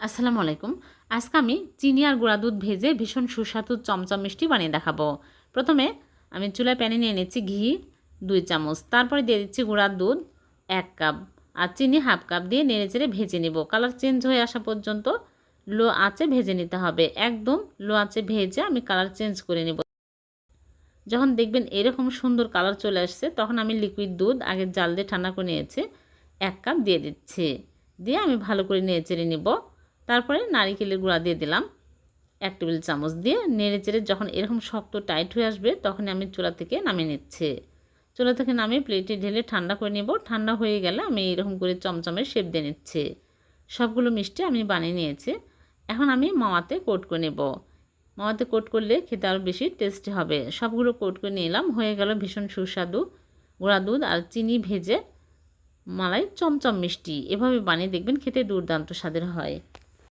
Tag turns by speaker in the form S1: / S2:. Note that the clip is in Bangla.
S1: আসসালামু আলাইকুম। আজকে আমি চিনি আর গুঁড়া দুধ ভেজে ভীষণ সুস্বাদু চমচম মিষ্টি বানিয়ে দেখাবো। প্রথমে আমি চুলায় প্যানে নিয়ে নিচ্ছি ঘি, দুই চামচ। তারপরে দিয়ে দিচ্ছি গুঁড়ার দুধ, এক কাপ। আর চিনি হাফ কাপ দিয়ে নেড়ে চেড়ে ভেজে নিব। কালার চেঞ্জ হয়ে আসা পর্যন্ত লো আঁচে ভেজে নিতে হবে। একদম লো আঁচে ভেজে আমি কালার চেঞ্জ করে নেব। যখন দেখবেন এরকম সুন্দর কালার চলে আসছে, তখন আমি লিকুইড দুধ আগে জাল দিয়ে ঠান্ডা করে নিয়েছি। এক কাপ দিয়ে দিচ্ছি। দিয়ে আমি ভালো করে নেড়ে চেড়ে নেব। তারপরে নারিকেলের গুঁড়া দিয়ে দিলাম। এক টেবিল চামচ দিয়ে নেড়ে চেড়ে যখন এরকম শক্ত টাইট হয়ে আসবে তখন আমি চুলা থেকে নামিয়ে নিচ্ছে। চুলা থেকে নামিয়ে প্লেটে ঢেলে ঠান্ডা করে নেব। ঠান্ডা হয়ে গেলে আমি এরকম করে চমচমের শেপ দিয়ে নিচ্ছে। সবগুলো মিষ্টি আমি বানিয়ে নিয়েছি। এখন আমি মাওয়াতে কোট করে নেব। মাওয়াতে কোট করলে খেতে আরও বেশি টেস্টি হবে। সবগুলো কোট করে নিলাম। হয়ে গেল ভীষণ সুস্বাদু গুঁড়া দুধ আর চিনি ভেজে মালাই চমচম মিষ্টি। এভাবে বানিয়ে দেখবেন খেতে দুর্দান্ত স্বাদের হয়।